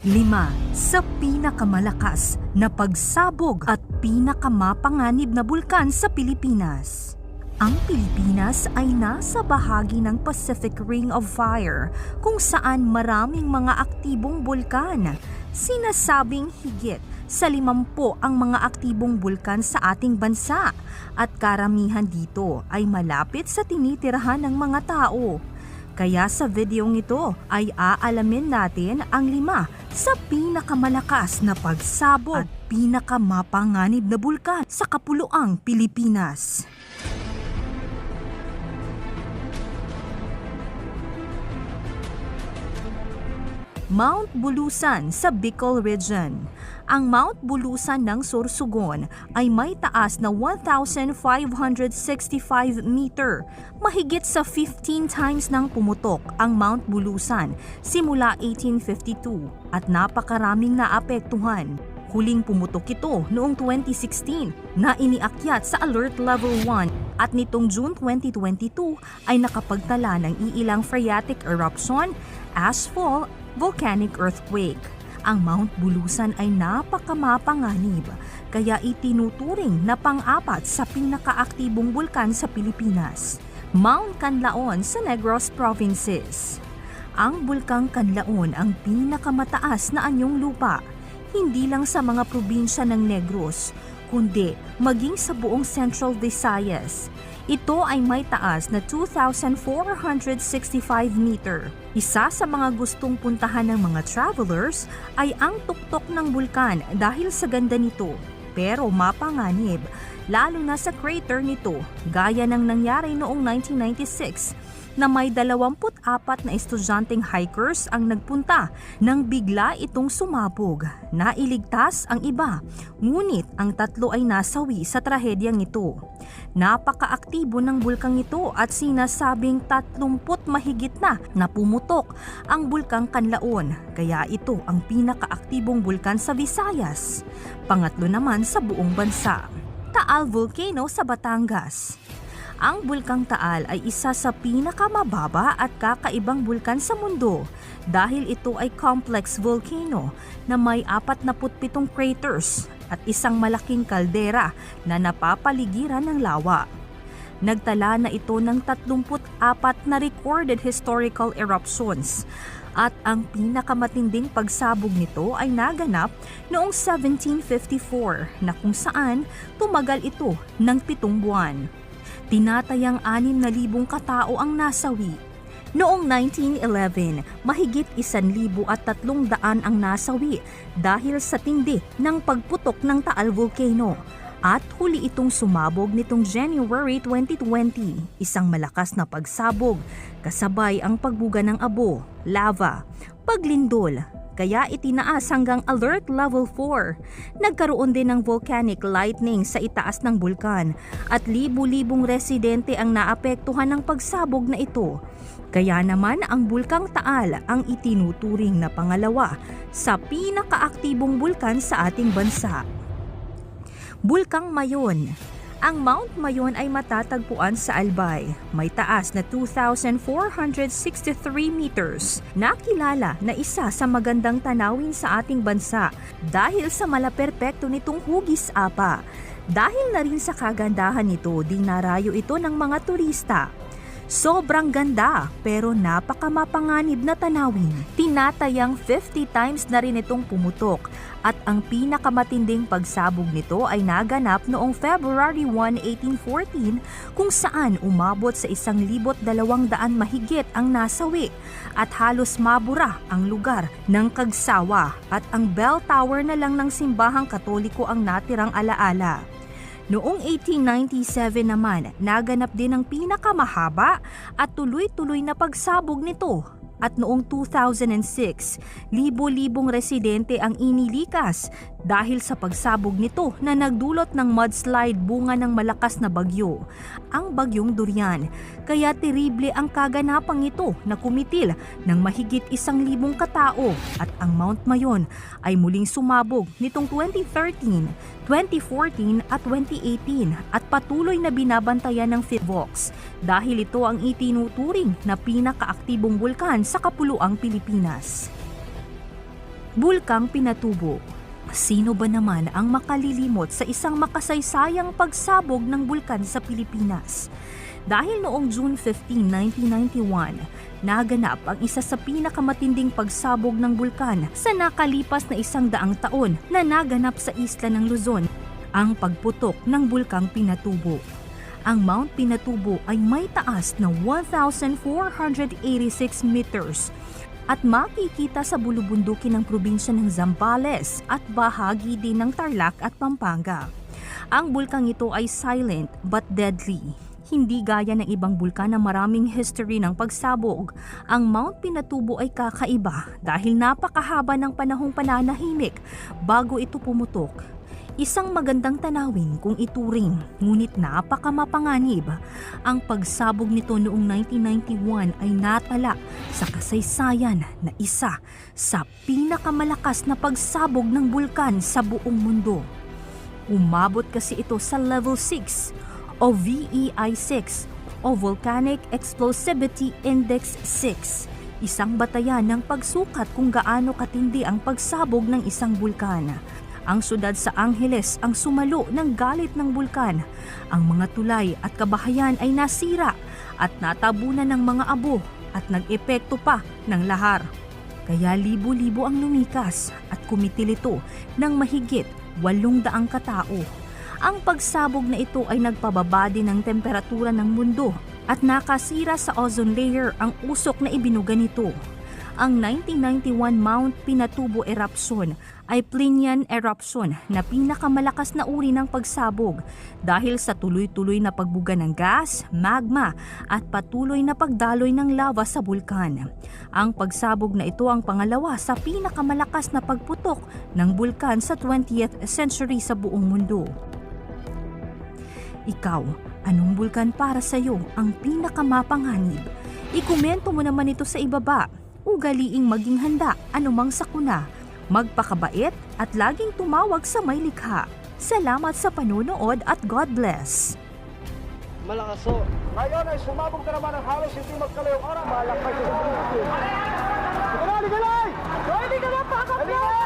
Lima sa pinakamalakas na pagsabog at pinakamapanganib na bulkan sa Pilipinas. Ang Pilipinas ay nasa bahagi ng Pacific Ring of Fire kung saan maraming mga aktibong bulkan. Sinasabing higit sa limampu ang mga aktibong bulkan sa ating bansa at karamihan dito ay malapit sa tinitirahan ng mga tao. Kaya sa videong ito ay aalamin natin ang lima sa pinakamalakas na pagsabog at pinakamapanganib na bulkan sa Kapuluang Pilipinas. Mount Bulusan sa Bicol Region. Ang Mount Bulusan ng Sorsogon ay may taas na 1,565 meter, mahigit sa 15 times ng pumutok ang Mount Bulusan simula 1852 at napakaraming naapektuhan. Huling pumutok ito noong 2016 na iniakyat sa Alert Level 1 at nitong June 2022 ay nakapagtala ng iilang phreatic eruption, ashfall volcanic earthquake. Ang Mount Bulusan ay napakamapanganib, kaya itinuturing na pang-apat sa pinakaaktibong bulkan sa Pilipinas. Mount Canlaon sa Negros Provinces. Ang bulkang Canlaon ang pinakamataas na anyong lupa, hindi lang sa mga probinsya ng Negros, kundi maging sa buong Central Visayas. Ito ay may taas na 2,465 meter. Isa sa mga gustong puntahan ng mga travelers ay ang tuktok ng bulkan dahil sa ganda nito. Pero mapanganib, lalo na sa crater nito, gaya ng nangyari noong 1996 na may 24 na estudyanteng hikers ang nagpunta nang bigla itong sumabog. Nailigtas ang iba, ngunit ang tatlo ay nasawi sa trahedyang ito. Napakaaktibo ng bulkang ito at sinasabing 30 mahigit na na pumutok ang bulkang Kanlaon, kaya ito ang pinakaaktibong bulkan sa Visayas. Pangatlo naman sa buong bansa. Taal Volcano sa Batangas. Ang Bulkang Taal ay isa sa pinakamababa at kakaibang bulkan sa mundo dahil ito ay complex volcano na may 47 craters at isang malaking kaldera na napapaligiran ng lawa. Nagtala na ito ng 34 na recorded historical eruptions at ang pinakamatinding pagsabog nito ay naganap noong 1754 na kung saan tumagal ito ng pitong buwan. Tinatayang 6,000 katao ang nasawi. Noong 1911, mahigit 1,300 ang nasawi dahil sa tindi ng pagputok ng Taal Volcano at huli itong sumabog nitong January 2020, isang malakas na pagsabog kasabay ang pagbuga ng abo, lava, paglindol, kaya itinaas hanggang alert level 4. Nagkaroon din ng volcanic lightning sa itaas ng bulkan at libu-libong residente ang naapektuhan ng pagsabog na ito. Kaya naman ang Bulkang Taal ang itinuturing na pangalawa sa pinakaaktibong bulkan sa ating bansa. Bulkang Mayon ang Mount Mayon ay matatagpuan sa Albay. May taas na 2,463 meters. Nakilala na isa sa magandang tanawin sa ating bansa dahil sa malaperpekto nitong hugis apa. Dahil na rin sa kagandahan nito, dinarayo ito ng mga turista. Sobrang ganda pero napakamapanganib na tanawin. Tinatayang 50 times na rin itong pumutok at ang pinakamatinding pagsabog nito ay naganap noong February 1, 1814 kung saan umabot sa isang libot dalawang daan mahigit ang nasawi at halos mabura ang lugar ng Kagsawa at ang bell tower na lang ng simbahang katoliko ang natirang alaala. Noong 1897 naman, naganap din ang pinakamahaba at tuloy-tuloy na pagsabog nito. At noong 2006, libo-libong residente ang inilikas dahil sa pagsabog nito na nagdulot ng mudslide bunga ng malakas na bagyo, ang bagyong Durian. Kaya terible ang kaganapang ito na kumitil ng mahigit isang libong katao at ang Mount Mayon ay muling sumabog nitong 2013, 2014 at 2018 at patuloy na binabantayan ng FIVOX dahil ito ang itinuturing na pinakaaktibong bulkan sa kapuluang Pilipinas. Bulkang Pinatubo Sino ba naman ang makalilimot sa isang makasaysayang pagsabog ng bulkan sa Pilipinas? Dahil noong June 15, 1991, naganap ang isa sa pinakamatinding pagsabog ng bulkan sa nakalipas na isang daang taon na naganap sa isla ng Luzon, ang pagputok ng Bulkang Pinatubo. Ang Mount Pinatubo ay may taas na 1,486 meters at makikita sa bulubundukin ng probinsya ng Zambales at bahagi din ng Tarlac at Pampanga. Ang bulkang ito ay silent but deadly. Hindi gaya ng ibang bulkan na maraming history ng pagsabog, ang Mount Pinatubo ay kakaiba dahil napakahaba ng panahong pananahimik bago ito pumutok. Isang magandang tanawin kung ituring, ngunit napakamapanganib. Ang pagsabog nito noong 1991 ay natala sa kasaysayan na isa sa pinakamalakas na pagsabog ng bulkan sa buong mundo. Umabot kasi ito sa level 6 o VEI-6 o Volcanic Explosivity Index 6, isang batayan ng pagsukat kung gaano katindi ang pagsabog ng isang bulkan. Ang syudad sa Angeles ang sumalo ng galit ng bulkan. Ang mga tulay at kabahayan ay nasira at natabunan ng mga abo at nag-epekto pa ng lahar. Kaya libo-libo ang lumikas at kumitil ito ng mahigit walong daang katao. Ang pagsabog na ito ay nagpababa din ng temperatura ng mundo at nakasira sa ozone layer ang usok na ibinuga nito. Ang 1991 Mount Pinatubo eruption ay Plinian eruption na pinakamalakas na uri ng pagsabog dahil sa tuloy-tuloy na pagbuga ng gas, magma at patuloy na pagdaloy ng lava sa bulkan. Ang pagsabog na ito ang pangalawa sa pinakamalakas na pagputok ng bulkan sa 20th century sa buong mundo. Ikaw, anong bulkan para sa iyo ang pinakamapanganib? Ikomento mo naman ito sa ibaba. Ugaliing maging handa anumang sakuna. Magpakabait at laging tumawag sa may likha. Salamat sa panonood at God bless. Malakas ho. Ngayon ay sumabog na naman ang halos hindi magkalayong oras. Malakay na, ligalay! Hoy, hindi ka na pa!